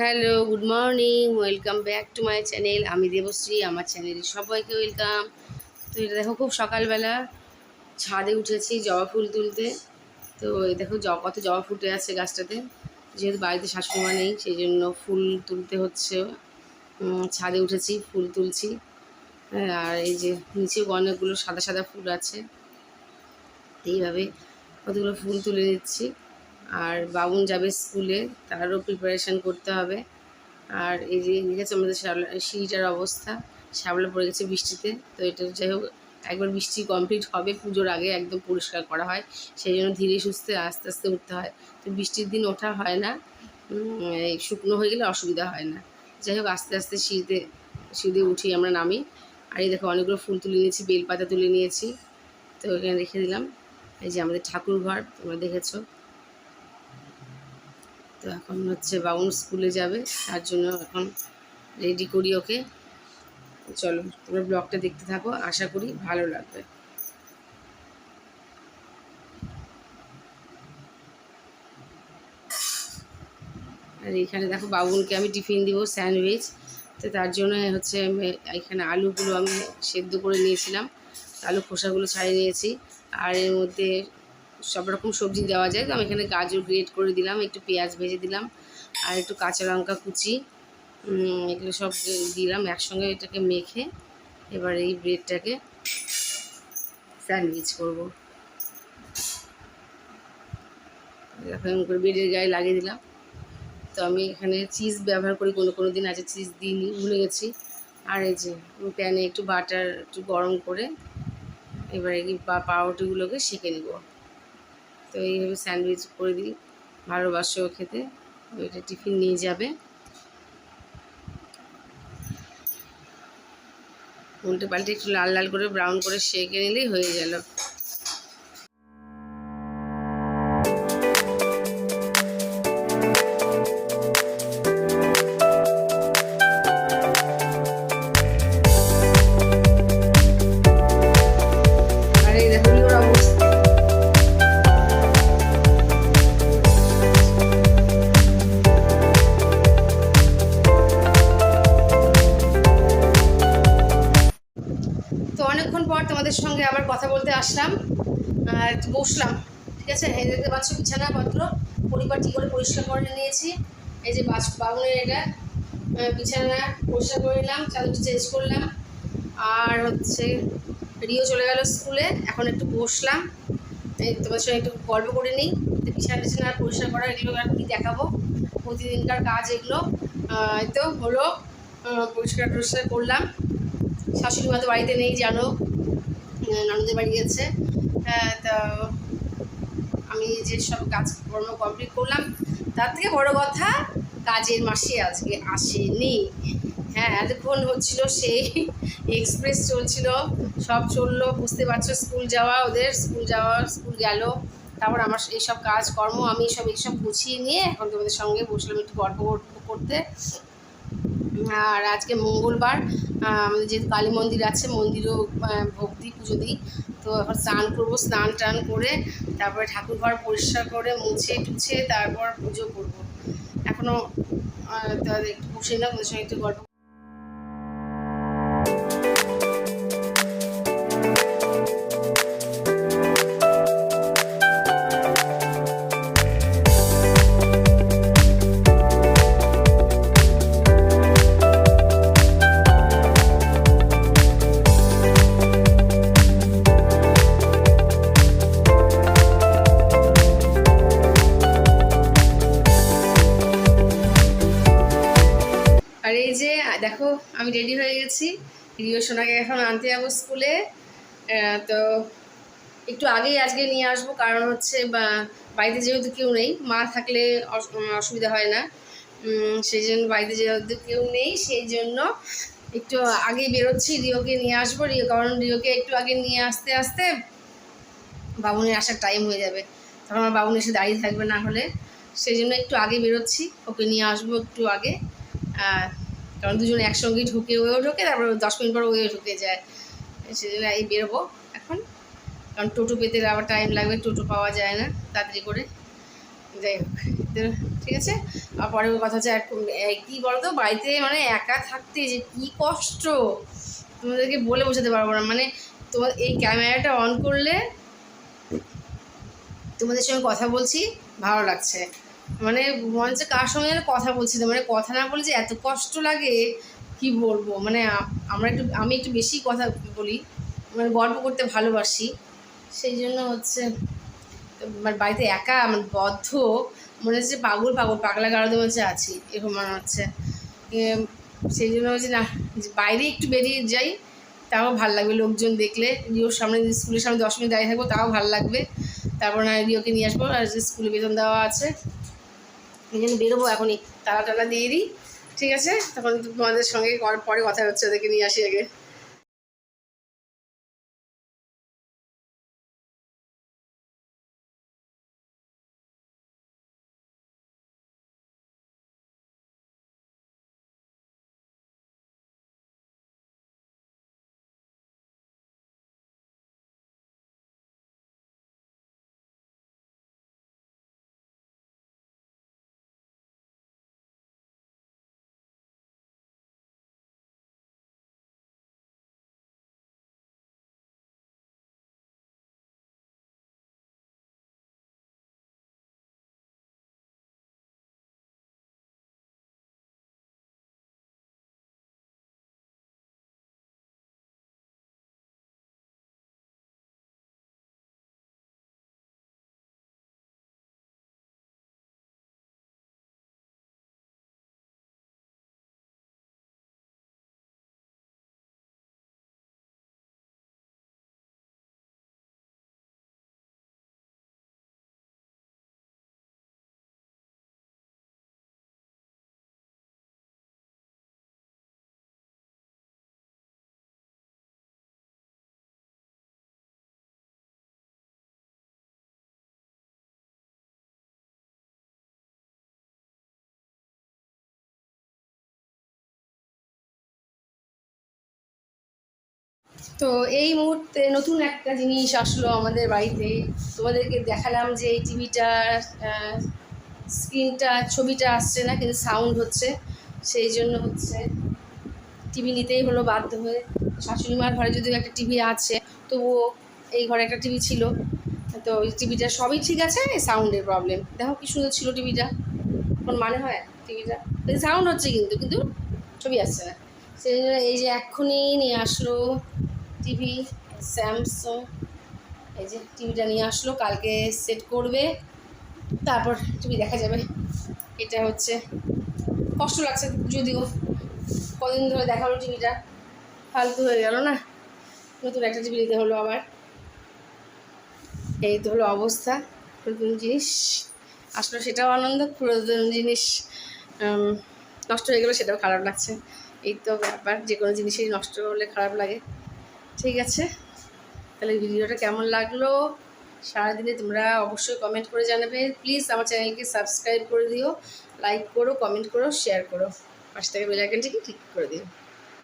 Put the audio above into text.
Hello, good morning, welcome back to my channel. আমি দেবশ্রী, আমার চ্যানেলে সবাইকে ওয়েলকাম। তো এটা দেখো, খুব সকালবেলা ছাদে উঠেছি জবা ফুল তুলতে। তো দেখো কত জবা ফুটে আছে গাছটাতে। যেহেতু বাড়িতে শাশুড়িমা নেই, সেই জন্য ফুল তুলতে হচ্ছে। ছাদে উঠেছি, ফুল তুলছি। আর এই যে নিচে অনেকগুলো সাদা সাদা ফুল আছে। এইভাবে কতগুলো ফুল তুলে নিচ্ছি আর বাবুন যাবে স্কুলে, তারও প্রিপারেশান করতে হবে। আর এই যে দেখেছে আমাদের শ্যাওলা, সিঁড়িটার অবস্থা, শ্যাওলা পড়ে গেছে বৃষ্টিতে, তো এটা যাই হোক, একবার বৃষ্টি কমপ্লিট হবে, পুজোর আগে একদম পরিষ্কার করা হয়, সেই জন্য ধীরে সুস্থে আস্তে আস্তে উঠতে হয়। তো বৃষ্টির দিন ওঠা হয় না শুকনো হয়ে গেলে অসুবিধা হয় না। যাই হোক, আস্তে আস্তে সিঁড়িতে সিঁড়ি উঠি আমরা নামি। আর এই দেখো, অনেকগুলো ফুল তুলে নিয়েছি, বেলপাতা তুলে নিয়েছি। তো এখানে রেখে দিলাম। এই যে আমাদের ঠাকুর ঘর তোমরা দেখেছ। তো এখন হচ্ছে বাবুন স্কুলে যাবে, তার জন্য এখন রেডি করি ওকে। চলো, তোমরা ব্লগটা দেখতে থাকো, আশা করি ভালো লাগবে। আর এখানে দেখো বাবুনকে আমি টিফিন দিব, স্যান্ডউইচ। তো তার জন্য হচ্ছে এখানে আলুগুলো আমি সেদ্ধ করে নিয়েছিলাম, আলু খোসাগুলো ছাড়িয়ে নিয়েছি। আর এর মধ্যে সব রকম সবজি দেওয়া যায়। তো আমি এখানে গাজর গ্রেট করে দিলাম, একটু পেঁয়াজ ভেজে দিলাম, আর একটু কাঁচা লঙ্কা কুচি এগুলো সব দিলাম একসঙ্গে এটাকে মেখে, এবার এই ব্রেডটাকে স্যান্ডউইচ করব। করে ব্রেডের গায়ে লাগিয়ে দিলাম। তো আমি এখানে চিজ ব্যবহার করি, কোনো কোনো দিন আছে চিজ দিইনি, ভুলে গেছি। আর এই যে প্যানে একটু বাটার একটু গরম করে, এবারে পা পাউরুটিগুলোকে সেঁকে নিব। তো এইভাবে স্যান্ডউইচ করে দিই। ভালোবাসেও খেতে। ওইটা টিফিন নিয়ে যাবে। উল্টে পাল্টে একটু লাল লাল করে, ব্রাউন করে সেঁকে নিলেই হয়ে গেল। আসলাম বসলাম, ঠিক আছে? এই দেখতে পাচ্ছ বিছানাপত্র ঠিক করে পরিষ্কার করে নিয়েছি। এই যে বাস বাবুনের এটা বিছানা পরিষ্কার করে নিলাম, চাদরটা চেঞ্জ করলাম, আর হচ্ছে রিও চলে গেল স্কুলে, এখন একটু বসলাম। তোমার সঙ্গে একটু গল্প করে নিই। বিছানা আর পরিষ্কার করা এগুলো আর কি দেখাবো? প্রতিদিনকার কাজ এগুলো। তো হলো পরিষ্কার টরিষ্কার করলাম। শাশুড়ি মা তো বাড়িতে নেই, জানো। ননদের বাড়ি গেছে। তা আমি যে সব কাজকর্ম কমপ্লিট করলাম, তার থেকে বড় কথা, কাজের মাসে আজকে আসেনি। হ্যাঁ এতক্ষণ হচ্ছিল সেই এক্সপ্রেস চলছিল, সব চলল, বুঝতে পারছ স্কুল যাওয়া ওদের স্কুল যাওয়া স্কুল গেল। তারপর আমার এইসব কাজকর্ম, আমি সব এইসব গুছিয়ে নিয়ে এখন তোমাদের সঙ্গে বসলাম একটু গল্প কর- করতে। আর আজকে মঙ্গলবার আমাদের যেহেতু কালী মন্দির আছে, মন্দিরেও ভোগ ভক্তি পুজো দিই। তো এখন স্নান করব, স্নান টান করে তারপরে ঠাকুর ঘর পরিষ্কার করে মুছে টুছে তারপর পুজো করব। এখনও একটু বসে না ওদের সঙ্গে একটু গল্প আর এই যে দেখো, আমি রেডি হয়ে গেছি। রিও সোনাকে এখন আনতে যাব স্কুলে তো একটু আগেই আজকে নিয়ে আসব, কারণ হচ্ছে বাড়িতে যেহেতু কেউ নেই, মা থাকলে অসুবিধা হয় না। সেই জন্য বাড়িতে যেহেতু কেউ নেই, সেই জন্য একটু আগেই বেরোচ্ছি, রিওকে নিয়ে আসব। রিও, কারণ রিওকে একটু আগে নিয়ে আসতে আসতে বাবুনের আসার টাইম হয়ে যাবে। তখন আমার বাবুন এসে দাঁড়িয়ে থাকবে না হলে। সেই জন্য একটু আগে বেরোচ্ছি, ওকে নিয়ে আসব একটু আগে। কারণ দুজনে একসঙ্গেই ঢুকে ওয়েও ঢোকে তারপর দশ মিনিট পর ওয়েও ঢুকে যায়। সেজন্য এই বেরোবো এখন। কারণ টোটো পেতে আবার টাইম লাগবে, টোটো পাওয়া যায় না তাড়াতাড়ি করে। যাই হোক ঠিক আছে। আর পরের কথা হচ্ছে কী বলতো, বাড়িতে মানে একা থাকতে যে কী কষ্ট। তোমাদেরকে বলে বোঝাতে পারব না। মানে তোমার এই ক্যামেরাটা অন করলে তোমাদের সঙ্গে কথা বলছি, ভালো লাগছে। মানে মনে হচ্ছে কার সঙ্গে যেন কথা বলছি মানে কথা না বলে যে এত কষ্ট লাগে, কি বলব? মানে আমরা একটু, আমি একটু বেশি কথা বলি মানে গল্প করতে ভালোবাসি, সেই জন্য হচ্ছে মানে বাড়িতে একা মানে বদ্ধ, মনে হচ্ছে পাগল পাগল, পাগলা গারদের মধ্যে আছি, এরকম মনে হচ্ছে। সেই জন্য হচ্ছে না বাইরে একটু বেরিয়ে যাই, তাও ভালো লাগবে। লোকজন দেখলে, রিওর সামনে, স্কুলের সামনে দশ মিনিট দাঁড়িয়ে থাকব, তাও ভালো লাগবে। তারপর না রিওকে নিয়ে আসব, আর স্কুলে বেতন দেওয়া আছে এই জন্য বেরোবো এখনই। তালা টালা দিয়ে দিই, ঠিক আছে? তখন তোমাদের সঙ্গে পরে কথা হচ্ছে, ওদেরকে নিয়ে আসি আগে। তো এই মুহূর্তে নতুন একটা জিনিস আসলো আমাদের বাড়িতে। তোমাদেরকে দেখালাম যে এই টিভিটার স্ক্রিনটা, ছবিটা আসছে না, কিন্তু সাউন্ড হচ্ছে। সেই জন্য হচ্ছে টিভি নিতেই হলো বাধ্য হয়ে। শাশুড়ি মার ঘরে যদিও একটা টিভি আছে, তবুও এই ঘরে একটা টিভি ছিল। তো ওই টিভিটা সবই ঠিক আছে সাউন্ডের প্রবলেম দেখো কি সুন্দর ছিল টিভিটা। কোন মানে হয় টিভিটা? সাউন্ড হচ্ছে কিন্তু কিন্তু ছবি আসছে না। সেই জন্য এই যে এক্ষুনি নিয়ে আসলো টিভি, স্যামসং, এই যে টিভিটা নিয়ে আসলো, কালকে সেট করবে। তারপর টিভি দেখা যাবে। এটা হচ্ছে, কষ্ট লাগছে যদিও, কদিন ধরে দেখা হলো টিভিটা। ফালতু হয়ে গেল না? নতুন একটা টিভি নিতে হলো আবার। এই তো হলো অবস্থা, নতুন জিনিস। আসলে সেটাও আনন্দ, পুরাতন জিনিস নষ্ট হয়ে গেলো সেটাও খারাপ লাগছে। এই তো ব্যাপার, যে কোনো জিনিসই নষ্ট হলে খারাপ লাগে। ঠিক আছে? তাহলে ভিডিওটা কেমন লাগল? সারাদিনে তোমরা অবশ্যই কমেন্ট করে জানাবে। প্লিজ আমার চ্যানেলকে সাবস্ক্রাইব করে দিও লাইক করো কমেন্ট করো শেয়ার করো। পাশ থেকে বেলাইকনটিকে ক্লিক করে দিও।